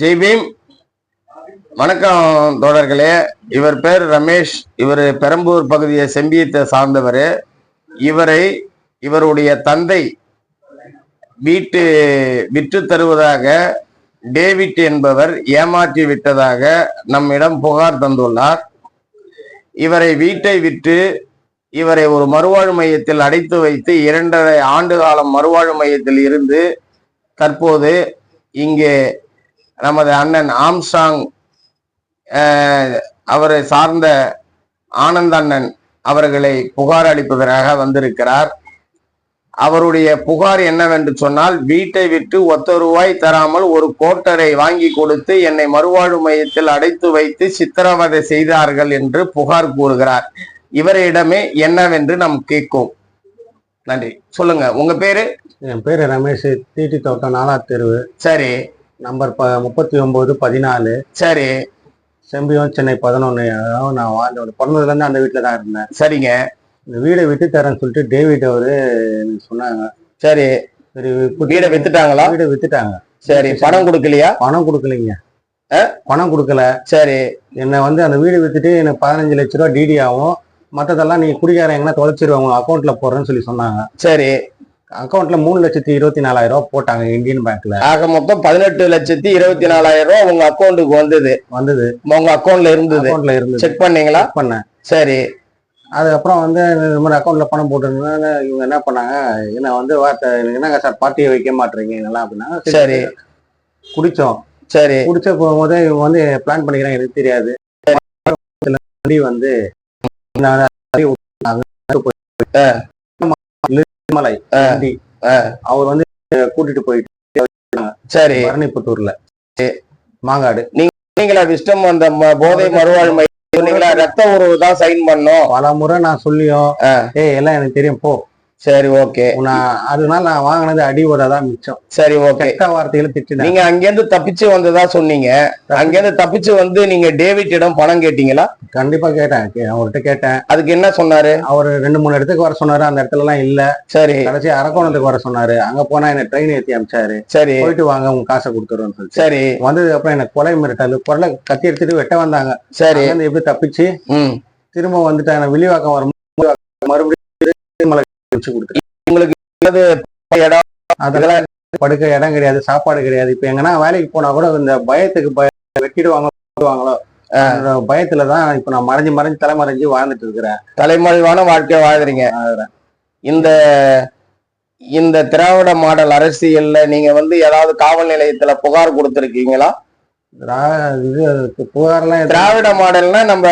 ஜெய் பீம். வணக்கம் தோழர்களே. இவர் பேர் ரமேஷ். இவர் பெரம்பூர் பகுதியை செம்பியத்தை சார்ந்தவர். இவரை இவருடைய தந்தை வீட்டு விற்று தருவதாக டேவிட் என்பவர் ஏமாற்றி விட்டதாக நம்மிடம் புகார் தந்துள்ளார். இவரை வீட்டை விற்று இவரை ஒரு மறுவாழ்வு மையத்தில் அடைத்து வைத்து இரண்டரை ஆண்டு காலம் மறுவாழ்வு மையத்தில் இருந்து தற்போது இங்கே நமது அண்ணன் அஹ், அவரை சார்ந்த ஆனந்த் அண்ணன் அவர்களை புகார் அளிப்பதற்காக வந்திருக்கிறார். அவருடைய புகார் என்னவென்று சொன்னால் வீட்டை விட்டு ஒத்த ரூபாய் தராமல் ஒரு கோட்டரை வாங்கி கொடுத்து என்னை மறுவாழ்வு மையத்தில் அடைத்து வைத்து சித்திரவதை செய்தார்கள் என்று புகார் கூறுகிறார். இவரிடமே என்னவென்று நாம் கேட்கும் நன்றி. சொல்லுங்க உங்க பேரு? என் பேர் ரமேஷ் தீட்டி தோட்டம் நாலாவது தெருவு. சரி. நம்பர் ப முப்பத்தி ஒம்பது பதினாலு. சரி. செம்பியம் சென்னை பதினொன்று நான் வாழ்ந்த பிறந்ததுலேருந்து அந்த வீட்டில் தான் இருந்தேன். சரிங்க. இந்த வீடை விட்டு தரேன்னு சொல்லிட்டு டேவிட் அவரு சொன்னாங்க. சரி. வீடை வித்துட்டாங்களா? வீடை வித்துட்டாங்க. சரி. பணம் கொடுக்கலையா? பணம் கொடுக்கலைங்க? பணம் கொடுக்கல. சரி. என்னை வந்து அந்த வீடு வித்துட்டு எனக்கு பதினஞ்சு லட்ச ரூபா டிடி ஆகும். மற்றதெல்லாம் நீங்க குடிகாரன் எங்கன்னா தொலைச்சிருவாங்க அக்கௌண்ட்ல போடுறேன்னு சொல்லி சொன்னாங்க. சரி. அக்கௌண்ட்ல மூணு லட்சத்தி இருபத்தி நாலாயிரம் ரூபாய் போட்டாங்க இந்தியன் பேங்க்ல ஆக மொத்தம் பதினெட்டு லட்சத்தி இருபத்தி நாலாயிரம் ரூபாய் உங்க அக்கௌண்ட்டுக்கு வந்தது. வந்தது. உங்க அக்கௌண்ட்ல இருந்தது. அக்கௌண்ட்ல இருந்தது. செக் பண்ணீங்களா? பண்ணேன். சரி. அதுக்கப்புறம் வந்து இந்த மாதிரி அக்கௌண்ட்ல பணம் போட்டுருந்தாங்க இவங்க என்ன பண்ணாங்க என்ன வந்து வார்த்தை என்னங்க சார் பார்ட்டியை வைக்க மாட்டீங்க இதெல்லாம் அப்படின்னா சரி. குடிச்சோம். சரி. குடிச்ச போகும்போது இவங்க வந்து பிளான் பண்ணிக்கிறாங்க எனக்கு தெரியாது. வந்து. மலை. அவர் வந்து கூட்டிட்டு போயிட்டு சரி. பரணிப்புத்தூர்ல மாங்காடு. நீங்களா விஸ்டம் அந்த போதை சொன்னீங்களா ரத்த உறவு தான் சைன் பண்ணோம் பல முறை நான் சொல்லியும். ஏய் எல்லாம் எனக்கு தெரியும். போ. சரி ஓகே. நான் அதனால நான் வாங்கினது அடி தான் மிச்சம். சரி ஓகே. கெட்ட வார்த்தைகளை திட்டினேன் நீங்க அங்கிருந்து தப்பிச்சு வந்ததா சொன்னீங்க. அங்கிருந்து தப்பிச்சு வந்து நீங்க டேவிட்டிடம் பணம் கேட்டீங்களா? கண்டிப்பா கேட்டேன். அவர்கிட்ட கேட்டேன். அதுக்கு என்ன சொன்னாரு? அவர் ரெண்டு மூணு இடத்துக்கு வர சொன்னாரு. அந்த இடத்துல எல்லாம் இல்ல. சரி. கடைசி அரக்கோணத்துக்கு வர சொன்னாரு. அங்க போனா என்ன ட்ரெயின் ஏத்தி அமிச்சாரு. சரி. போயிட்டு வாங்க உங்க காசை சொல்லிட்டு. சரி. வந்ததுக்கு அப்புறம் எனக்கு கொலை மிரட்டல் குரலை கத்தி எடுத்துட்டு வெட்ட வந்தாங்க. சரி. எப்படி தப்பிச்சு ம். திரும்ப வந்துட்டேன். நான் வில்லிவாக்கம் வரும்போது மறுபடியும் வச்சு கொடுத்துரு என்னது இடம் அதெல்லாம் படுக்க இடம் கிடையாது சாப்பாடு கிடையாது. இப்ப எங்கன்னா வேலைக்கு போனா கூட இந்த பயத்துக்கு பய வெட்டிடுவாங்க போடுவாங்களோ அந்த பயத்துல தான் இப்ப நான் மறைஞ்சு மறைஞ்சு தலை மறைஞ்சு வாழ்ந்துட்டு இருக்கிறேன். தலைமறைவான வாழ்க்கை வாழ்றீங்க. இந்த இந்த திராவிட மாடல் அரசியல்ல நீங்க வந்து ஏதாவது காவல் நிலையத்துல புகார் கொடுத்திருக்கீங்களா? இது புகாரெல்லாம் எதுவும் திராவிட மாடல்னா நம்ம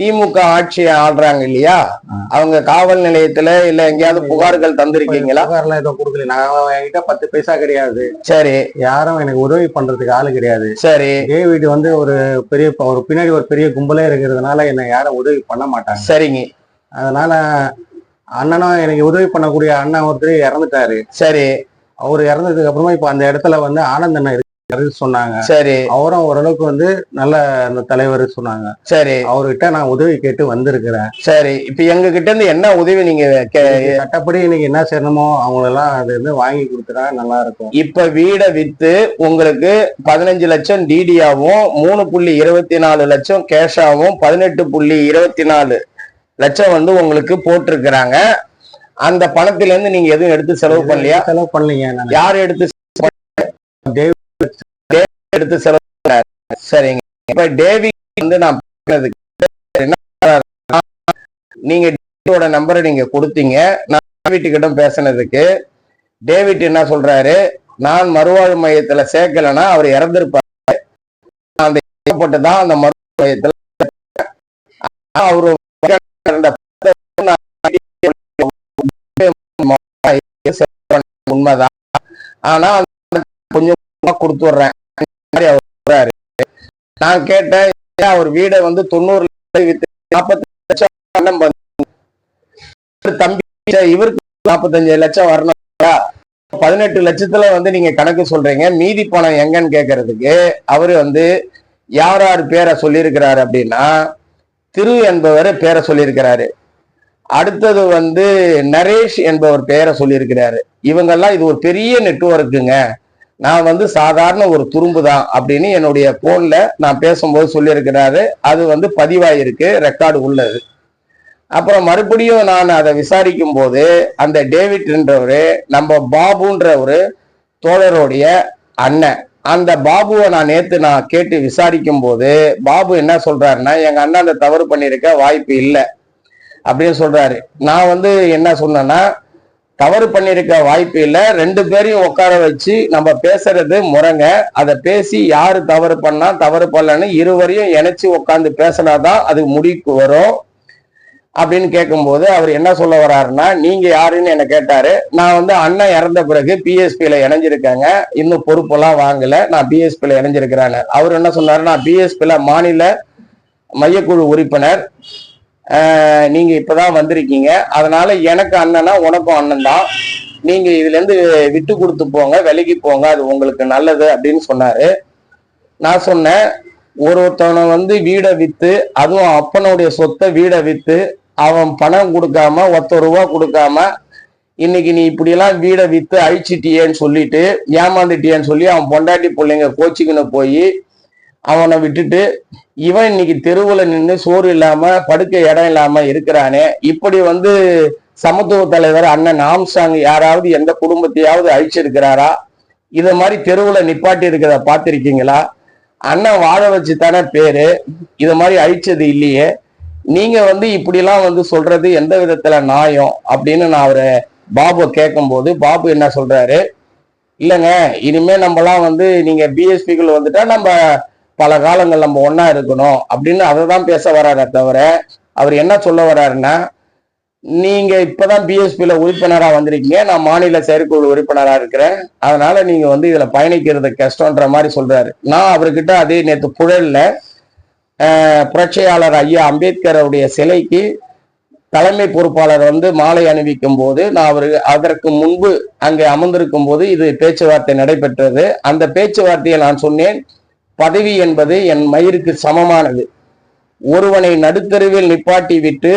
திமுக ஆட்சி ஆள்றாங்க இல்லையா. அவங்க காவல் நிலையத்துல இல்ல எங்கேயாவது புகார்கள் தந்திருக்கீங்களா? புகார்லாம் எதுவும் கொடுக்கல. நான் என்கிட்ட பத்து பைசா கிடையாது. சரி. யாரும் எனக்கு உதவி பண்றதுக்கு ஆளு கிடையாது. சரி. டேவிட் வந்து ஒரு பெரிய ஒரு பின்னாடி ஒரு பெரிய கும்பலே இருக்கிறதுனால என்னை யாரும் உதவி பண்ண மாட்டாங்க. சரிங்க. அதனால அண்ணனும் எனக்கு உதவி பண்ணக்கூடிய அண்ணன் ஒருத்தர் இறந்துட்டாரு. சரி. அவர் இறந்ததுக்கு அப்புறமா இப்ப அந்த இடத்துல வந்து ஆனந்த் அண்ணன் இருக்காரு சொன்னாங்க. சரி. அவரும் ஓரளவுக்கு வந்து நல்ல தலைவர் சொன்னாங்க. சரி. அவர்கிட்ட நான் உதவி கேட்டு வந்திருக்கிறேன். சரி. இப்ப எங்க கிட்ட இருந்து என்ன உதவி நீங்க சட்டப்படி இன்னைக்கு என்ன செய்யணுமோ அவங்களெல்லாம் அது வந்து வாங்கி கொடுத்துட்டா நல்லா இருக்கும். இப்ப வீடை வித்து உங்களுக்கு பதினஞ்சு லட்சம் டிடியாவும் மூணு புள்ளி இருபத்தி நாலு லட்சம் கேஷாவும் பதினெட்டு புள்ளி இருபத்தி நாலு லட்சம் வந்து உங்களுக்கு போட்டிருக்கிறாங்க. அந்த பணத்துல இருந்து நீங்க எதுவும் எடுத்து செலவு பண்ணலையா? செலவு பண்ணலீங்க யார் எடுத்து எடுத்து செலவு சரிங்க இப்ப டேவி வந்து நான் நீங்க டேவிடோட நம்பரை நீங்க கொடுத்தீங்க நான் டேவிட் பேசினதுக்கு பேசுனதுக்கு டேவிட் என்ன சொல்றாரு நான் மறுவாழ்வு மையத்துல சேர்க்கலன்னா அவர் இறந்திருப்பாரு அந்த தான் அந்த மறுவாழ்வு மையத்துல அவர் அவரு உண்மைதான் ஆனா கொடுத்து கொஞ்சம் மாதிரி அவர் நான் கேட்டேன் அவர் வீடை வந்து தொண்ணூறு நாற்பத்தி லட்சம் தம்பி இவருக்கு நாற்பத்தஞ்சு லட்சம் வரணும் பதினெட்டு லட்சத்துல வந்து நீங்க கணக்கு சொல்றீங்க. மீதி பணம் எங்கன்னு கேட்கறதுக்கு அவரு வந்து யார் யார் பேரை சொல்லியிருக்கிறாரு அப்படின்னா திரு என்பவர் பேரை சொல்லியிருக்கிறாரு. அடுத்தது வந்து நரேஷ் என்பவர் பெயரை சொல்லியிருக்கிறாரு. இவங்கெல்லாம் இது ஒரு பெரிய நெட்ஒர்க்குங்க நான் வந்து சாதாரண ஒரு துரும்பு தான் அப்படின்னு என்னுடைய போன்ல நான் பேசும்போது சொல்லியிருக்கிறாரு. அது வந்து பதிவாயிருக்கு ரெக்கார்டு உள்ளது. அப்புறம் மறுபடியும் நான் அதை விசாரிக்கும் போது அந்த டேவிட்ன்றவர் நம்ம பாபுன்ற ஒரு தோழருடைய அண்ணன். அந்த பாபுவை நான் நேத்து நான் கேட்டு விசாரிக்கும் போது பாபு என்ன சொல்றாருன்னா எங்க அண்ணன் அந்த தவறு பண்ணியிருக்க வாய்ப்பு இல்லை. அப்படின்னு சொல்றாரு. நான் வந்து என்ன சொன்னேன்னா தவறு பண்ணியிருக்க வாய்ப்பு இல்லை ரெண்டு பேரையும் உட்கார வச்சு நம்ம பேசுறது முறைங்க அதை பேசி யாரு தவறு பண்ணா தவறு பண்ணலன்னு இருவரையும் இணைச்சு உட்காந்து பேசினாதான் அது முடிவுக்கு வரும். அப்படின்னு கேட்கும்போது அவர் என்ன சொல்ல வர்றாருன்னா நீங்க யாருன்னு என்ன கேட்டாரு. நான் வந்து அண்ணன் இறந்த பிறகு பிஎஸ்பியில இணைஞ்சிருக்கேங்க. இன்னும் பொறுப்பெல்லாம் வாங்கல. நான் பிஎஸ்பியில இணைஞ்சிருக்கிறாங்க அவர் என்ன சொன்னாரு நான் பிஎஸ்பியில மாநில மையக்குழு உறுப்பினர் நீங்க இப்பதான் வந்திருக்கீங்க. அதனால எனக்கு அண்ணனா உனக்கும் அண்ணன் தான். நீங்க இதுல இருந்து விட்டு கொடுத்து போங்க விலகி போங்க அது உங்களுக்கு நல்லது அப்படின்னு சொன்னாரு. நான் சொன்னேன் ஒரு ஒருத்தவனை வந்து வீடை வித்து அதுவும் அப்பனுடைய சொத்தை வீடை வித்து அவன் பணம் கொடுக்காம ஒத்த ரூபா கொடுக்காம இன்னைக்கு நீ இப்படியெல்லாம் வீடை வித்து அழிச்சிட்டியேன்னு சொல்லிட்டு ஏமாந்துட்டியேன்னு சொல்லி அவன் பொண்டாட்டி பிள்ளைங்க கோச்சிக்கின்னு போய் அவனை விட்டுட்டு இவன் இன்னைக்கு தெருவுல நின்று சோறு இல்லாம படுக்க இடம் இல்லாம இருக்கிறானே. இப்படி வந்து சமத்துவ தலைவர் அண்ணன் ஆம்சாங் யாராவது எந்த குடும்பத்தையாவது அழிச்சிருக்கிறாரா? இத மாதிரி தெருவுல நிப்பாட்டி இருக்கிறத பார்த்திருக்கீங்களா? அண்ணன் வாழ வச்சு தானே பேரு. இது மாதிரி அழிச்சது இல்லையே. நீங்க வந்து இப்படிலாம் வந்து சொல்றது எந்த விதத்துல நியாயம் அப்படின்னு நான் அவரை பாபு கேட்கும்போது பாபு என்ன சொல்றாரு? இல்லைங்க இனிமே நம்மலாம் வந்து நீங்க பிஎஸ்பிக்குள்ள வந்துட்டா நம்ம பல காலங்கள் நம்ம ஒன்னா இருக்கணும் அப்படின்னு அதை தான் பேச வர்றாரே தவிர அவர் என்ன சொல்ல வர்றாருன்னா நீங்க இப்பதான் பிஎஸ்பியில உறுப்பினரா வந்திருக்கீங்க நான் மாநில செயற்குழு உறுப்பினரா இருக்கிறேன். அதனால நீங்க வந்து இதுல பயணிக்கிறது கஷ்டம்ன்ற மாதிரி சொல்றாரு. நான் அவர்கிட்ட அதே நேற்று புழல்ல புரட்சியாளர் ஐயா அம்பேத்கருடைய சிலைக்கு தலைமை பொறுப்பாளர் வந்து மாலை அணிவிக்கும் போது நான் அவர் அதற்கு முன்பு அங்கே அமர்ந்திருக்கும் போது இது பேச்சுவார்த்தை நடைபெற்றது. அந்த பேச்சுவார்த்தையை நான் சொன்னேன். பதவி என்பது என் மயிருக்கு சமமானது. ஒருவனை நடுத்தருவில் நிப்பாட்டி விட்டு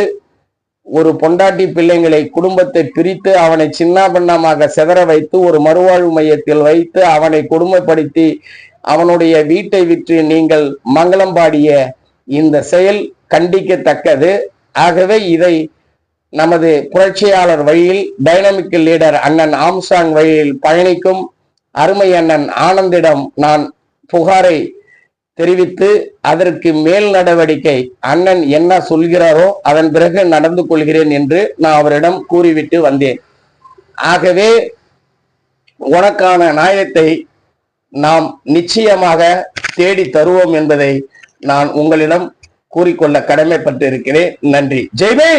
ஒரு பொண்டாட்டி பிள்ளைங்களை குடும்பத்தை பிரித்து அவனை சின்னாபின்னமாக செதற வைத்து ஒரு மறுவாழ்வு மையத்தில் வைத்து அவனை கொடுமைப்படுத்தி அவனுடைய வீட்டை விற்று நீங்கள் மங்களம் பாடிய இந்த செயல் கண்டிக்கத்தக்கது. ஆகவே இதை நமது புரட்சியாளர் வழியில் டைனமிக் லீடர் அண்ணன் ஆம்சாங் வழியில் பயணிக்கும் அருமை அண்ணன் ஆனந்திடம் நான் புகாரை தெரிவித்து அதற்கு மேல் நடவடிக்கை அண்ணன் என்ன சொல்கிறாரோ அதன் பிறகு நடந்து கொள்கிறேன் என்று நான் அவரிடம் கூறிவிட்டு வந்தேன். ஆகவே உனக்கான நியாயத்தை நாம் நிச்சயமாக தேடி தருவோம் என்பதை நான் உங்களிடம் கூறிக்கொள்ள கடமைப்பட்டு இருக்கிறேன் நன்றி. ஜெய்மே